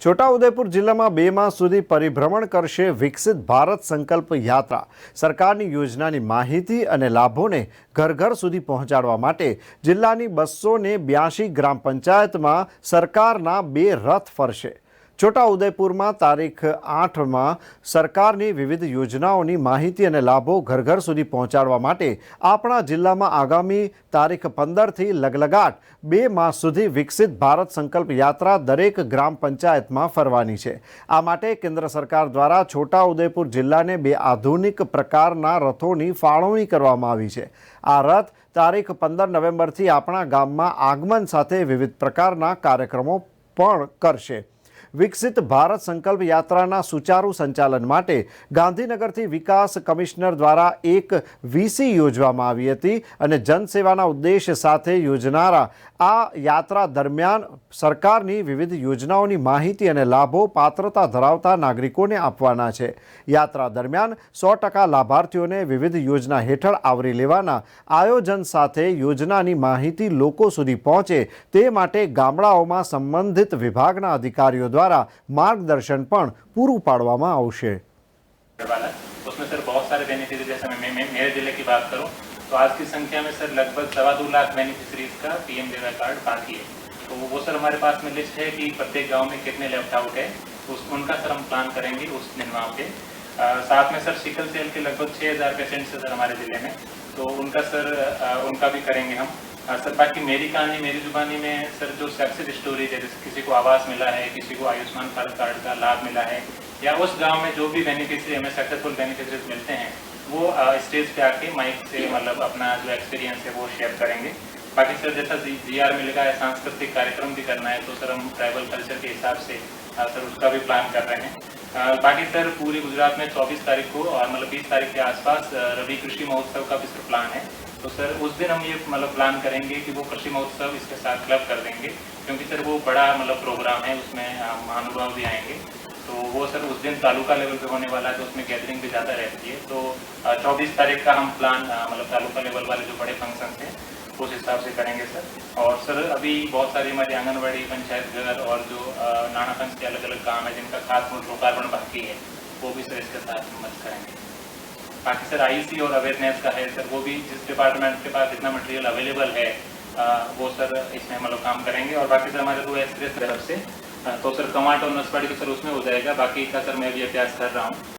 છોટાઉદેપુર જિલ્લામાં બે માસ સુધી પરિભ્રમણ કરશે વિકસિત ભારત સંકલ્પ યાત્રા. સરકારની યોજનાની માહિતી અને લાભોને ઘર ઘર સુધી પહોંચાડવા માટે જિલ્લાની બસો બ્યાસી ગ્રામ પંચાયતમાં સરકારના બે રથ ફરશે. છોટાઉદેપુરમાં તારીખ આઠમાં સરકારની વિવિધ યોજનાઓની માહિતી અને લાભો ઘર ઘર સુધી પહોંચાડવા માટે આપણા જિલ્લામાં આગામી તારીખ પંદરથી લગલગાટ બે માસ સુધી વિકસિત ભારત સંકલ્પ યાત્રા દરેક ગ્રામ પંચાયતમાં ફરવાની છે. આ માટે કેન્દ્ર સરકાર દ્વારા છોટાઉદેપુર જિલ્લાને બે આધુનિક પ્રકારના રથોની ફાળવણી કરવામાં આવી છે. આ રથ તારીખ પંદર નવેમ્બરથી આપણા ગામમાં આગમન સાથે વિવિધ પ્રકારના કાર્યક્રમો પણ કરશે. વિકસિત ભારત સંકલ્પ યાત્રાના સુચારુ સંચાલન માટે ગાંધીનગરથી વિકાસ કમિશનર દ્વારા એક વીસી યોજવામાં આવી હતી અને જનસેવાના ઉદ્દેશ સાથે યોજનારા આ યાત્રા દરમિયાન સરકારની વિવિધ યોજનાઓની માહિતી અને લાભો પાત્રતા ધરાવતા નાગરિકોને આપવાના છે. યાત્રા દરમિયાન સો ટકા લાભાર્થીઓને વિવિધ યોજના હેઠળ આવરી લેવાના આયોજન સાથે યોજનાની માહિતી લોકો સુધી પહોંચે તે માટે ગામડાઓમાં સંબંધિત વિભાગના અધિકારીઓ દ્વારા માર્ગદર્શન પણ પૂરું પાડવામાં આવશે वाला उसमें सर बहुत सारे बेनिफिशियरी जैसे मैं, मैं, मैं मेरे जिले की बात करूं तो आज की संख्या में सर लगभग सवा दो लाख बेनिफिशरीज का पीएम देवा कार्ड बाकी है तो वो सर हमारे पास में लिस्ट है कि प्रत्येक गांव में कितने लेफ्ट आउट है उस उनका सर हम प्लान करेंगे उस दिन वहाँ पे अ, साथ में सर सिकल सेल के लगभग छः हज़ार पेशेंट्स है सर हमारे ज़िले में तो उनका सर अ, उनका भी करेंगे हम अ, सर बाकी मेरी कहानी, मेरी जुबानी में सर, जो सक्सेस स्टोरी है, जैसे किसी को आवास मिला है, किसी को आयुष्मान भारत कार्ड का लाभ मिला है, या उस गाँव में जो भी बेनिफिशरी हमें सक्सेसफुल बेनिफिशरीज मिलते हैं, वो स्टेज पे आके माइक से मतलब अपना जो एक्सपीरियंस है, वो शेयर करेंगे। बाकी सर, जैसा जी आर मिलेगा है, सांस्कृतिक कार्यक्रम भी करना है तो सर, हम ट्राइबल कल्चर के हिसाब से सर, उसका भी प्लान कर रहे हैं। बाकी सर, पूरे गुजरात में 24 तारीख को और मतलब 20 तारीख के आसपास रवि कृषि महोत्सव का भी सर प्लान है। तो सर, उस दिन हम ये मतलब प्लान करेंगे कि वो कृषि महोत्सव इसके साथ क्लब कर देंगे, क्योंकि सर वो बड़ा मतलब प्रोग्राम है, उसमें महानुभाव भी आएँगे। तो वो सर उस दिन तालुका लेवल पे होने वाला है तो उसमें गैदरिंग भी ज़्यादा रहती है। तो चौबीस तारीख का हम प्लान मतलब तालुका लेवल वाले जो बड़े फ़ंक्शन हैं उस हिसाब से करेंगे सर। और सर अभी बहुत सारी हमारी आंगनबाड़ी पंचायत घर और जो अ, नाना पंच के अलग अलग काम है जिनका खास लोकार्पण बाकी है वो भी सर इसके साथ मदद करेंगे। बाकी सर आईसी और अवेयरनेस का है सर वो भी जिस डिपार्टमेंट के पास इतना मटेरियल अवेलेबल है अ, वो सर इसमें हम लोग काम करेंगे। और बाकी सर हमारे दो एक्सप्रेस तरफ़ से तो सर कमाट और नसवाड़ी तो सर उसमें हो जाएगा बाकी का सर मैं अभी अभ्यास कर रहा हूँ।